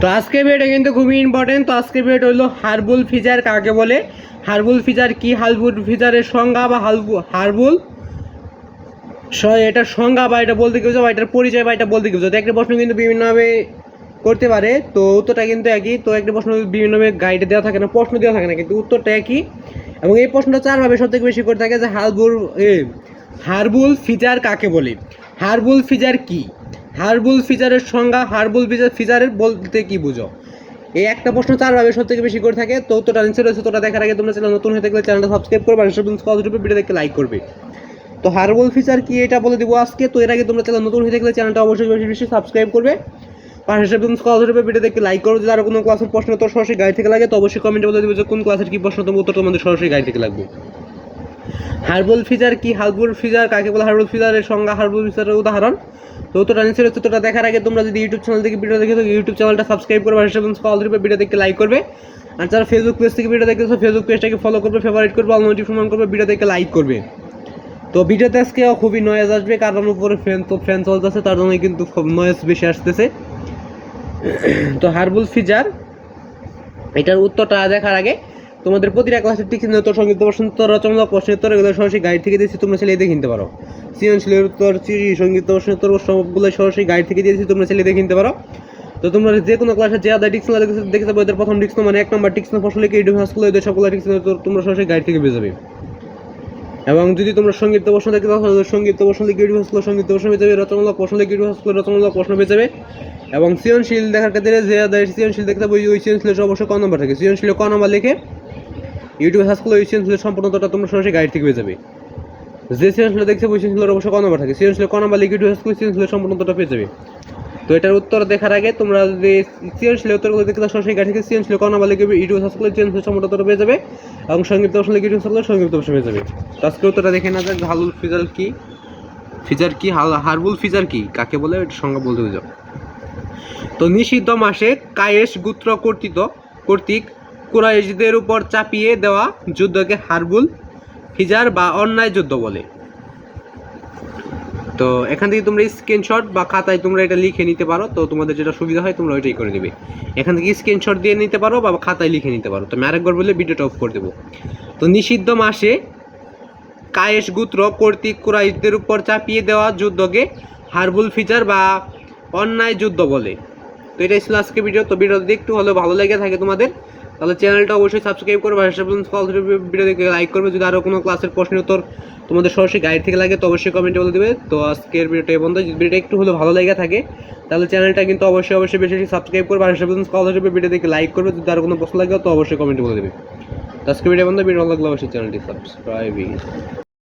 তো আজকে ভিডিওটা কিন্তু খুবই ইম্পর্টেন্ট তো আজকে ভিডিওটা হলো হারবুল ফিচার কাকে বলে? হারবুল ফিজার কি? হারবুল ফিজারের সংজ্ঞা বা হালবু হারবুল? এটার সংজ্ঞা বা এটা বলতে বোঝো বা এটার পরিচয় বা এটা বলতে বোঝো তো একটা প্রশ্ন কিন্তু বিভিন্নভাবে করতে পারে। তো উত্তরটা কিন্তু একই। তো একটা প্রশ্ন বিভিন্নভাবে গাইডে দেওয়া থাকে না, প্রশ্ন দেওয়া থাকে না, কিন্তু উত্তরটা একই। এবং এই প্রশ্নটা চারভাবে সব থেকে বেশি করে থাকে যে হারবুল হারবুল ফিচার কাকে বলে? হারবুল ফিজার কি? হারবুল ফিচারের সংজ্ঞা, হারবুল ফিচার ফিচারের বলতে কি বুঝো? এই একটা প্রশ্ন চারভাবে সব থেকে বেশি করে থাকে, তো উত্তরটা নিচে রয়েছে তোটা দেখার আগে তোমরা চ্যানেল নতুন হয়ে থাকলে চ্যানেলটা সাবস্ক্রাইব করবে, আর কলটিপে ভিডিও দেখে লাইক করবে। তো হারবল ফিচার কি এটা বলে দিব আজকে, তো এর আগে তোমরা চ্যানেল নতুন হয়ে থাকলে চ্যানেলটা অবশ্যই বেশি বেশি সাবস্ক্রাইব করবে। পাশে সেসব কল ধরবে ভিডিও দেখে লাইক করো, যদি আরও কোনো ক্লাসের প্রশ্ন তো সরাসরি গাইড থেকে লাগে, তো অবশ্যই কমেন্টে বলে দিবে যে কোন ক্লাসের কি প্রশ্ন, তোমার উত্তর তোমাদের সরাসরি গাইড থেকে লাগবে। হার্বল ফিজার কি? হার্বল ফিজার কাকে বলে? হার্বল ফিচারের সংজ্ঞা হার্বল ফিচারের উদাহরণ। তো উত্তরটা নিচে তোটা দেখার আগে তোমরা যদি ইউটিউব চ্যানেল থেকে ভিডিও দেখে থাকো ইউটিউব চ্যানেলটা সাবস্ক্রাইব করবে সেসব কল ধরবে ভিডিও দেখে লাইক করবে। আর যারা ফেসবুক পেজ থেকে ভিডিও দেখতেছো ফেসবুক পেজটাকে ফলো করবে ফেভারিট করবে অল নোটিফিকেশন করবে ভিডিও দেখে লাইক করবে। তো ভিডিওতে আজকে খুবই নয়েজ আসবে, কারণ উপরে ফ্যান তো ফ্যান চলতেছে, তার জন্য কিন্তু খুব নয়েজ বেশি আসতেছে। তো হারবুল ফিজার এটার উত্তরটা দেখার আগে তোমাদের প্রতিটা ক্লাসের টিক্স উত্তর সংগীত প্রশ্ন উত্তর প্রশ্ন উত্তর এগুলো সরাসরি গাইড থেকে দিয়েছি, তোমরা ছেলে দেখে নিতে পারো। সৃজনশীলের উত্তর সংগীত প্রশ্ন উত্তর সবগুলো সরাসরি গাইড থেকে দিয়েছি, তোমরা ছেলে দেখে নিতে পারো। তো তোমরা যে কোনো ক্লাসে যে আদায় টিক্স দেখে যাবে, ওদের প্রথম টিক্স মানে এক নম্বর টিক্স প্রশ্ন লিখে ইউটিউব হাসগুলো এদের সবগুলো টিক্স তোমরা সরাসরি গাইড থেকে পেয়ে যাবে। এবং যদি তোমরা সংগীত প্রশ্ন দেখতে চাও তাহলে সংগীত প্রশ্ন লিখে ইউটিউব হাসগুলো সংগীত প্রশ্ন পেয়ে যাবে রচনামূলক প্রশ্ন লিখে ইউটিউব হাসগুলো রচনামূলক প্রশ্ন পেয়ে যাবে। এবং সৃজনশীল দেখার ক্ষেত্রে যে আদায় সৃজনশীল দেখতে পাবো ওই সৃজনশীলের অবশ্যই ক নম্বর থাকে? সৃজনশীল ক নম্বর লিখে ইউটিউবে সার্চ করলে ওই সৃজনশীলের সম্পূর্ণটা তোমরা সরাসরি গাইড থেকে পেয়ে যাবে। যে সৃজনশীল দেখছে, ওই সৃজনশীলের অবশ্যই ক থাকে? সৃজনশীল ক নম্বর লিখে ইউটিউব সার্চ করলে সৃজনশীলের সম্পূর্ণটা পেয়ে যাবে। তো এটার উত্তর দেখার আগে তোমরা যদি সৃজনশীল উত্তরগুলো দেখতে সরাসরি গাইড থেকে সৃজনশীল ক লিখে ইউটিউব সার্চ করলে সৃজনশীল সম্পূর্ণটা পেয়ে যাবে এবং সংক্ষিপ্ত প্রশ্ন লিখে ইউটিউব সার্চ করলে সংক্ষিপ্ত প্রশ্ন পেয়ে যাবে। তো আজকে উত্তরটা দেখে না যাক হালুল ফিজার কি? ফিচার কি? হারবুল ফিচার কি? কাকে বলে? এটা সংজ্ঞা বলতে বুঝো তো নিষিদ্ধ মাসে কায়েশ গুত্র কর্তৃত কর্তৃক কুরাইশদের উপর চাপিয়ে দেওয়া যুদ্ধকে হারবুল ফিজার বা অন্যায় যুদ্ধ বলে। তো এখান থেকে তোমরা স্ক্রিনশট বা খাতায় তোমরা এটা লিখে নিতে পারো। তো তোমাদের যেটা সুবিধা হয় তোমরা ওইটাই করে নিবে। এখান থেকে স্ক্রিনশট দিয়ে নিতে পারো বা খাতায় লিখে নিতে পারো। তো আমি আরেকবার বলে ভিডিওটা অফ করে দেবো। তো নিষিদ্ধ মাসে কায়েশ গুত্র কর্তৃক কুরাইশদের উপর চাপিয়ে দেওয়া যুদ্ধকে হারবুল ফিচার বা অন্যায় যুদ্ধ বলে। তো এটা ছিল আজকে ভিডিও। তো ভিডিও একটু হলেও ভালো লেগে থাকে তোমাদের। তাহলে চ্যানেলটা অবশ্যই সাবস্ক্রাইব করবে আর ভিডিও দেখে লাইক করবে। যদি আরও কোনো ক্লাসের প্রশ্নের উত্তর তোমাদের সরাসরি গাইড থেকে লাগে, তো অবশ্যই কমেন্টে বলে দেবে। তো আজকের ভিডিওটা এই বন্ধ যদি ভিডিওটা একটু হলে ভালো লেগে থাকে, তাহলে চ্যানেলটা কিন্তু অবশ্যই অবশ্যই বেশি বেশি সাবস্ক্রাইব করবে আর কল ভিডিও দেখে লাইক করবে। যদি আরও কোনো প্রশ্ন লাগে, তো অবশ্যই কমেন্টে বলে দেবে। তো আজকে ভিডিও বন্ধ ভিডিও ভালো লাগলে অবশ্যই চ্যানেলটি সাবস্ক্রাইবিং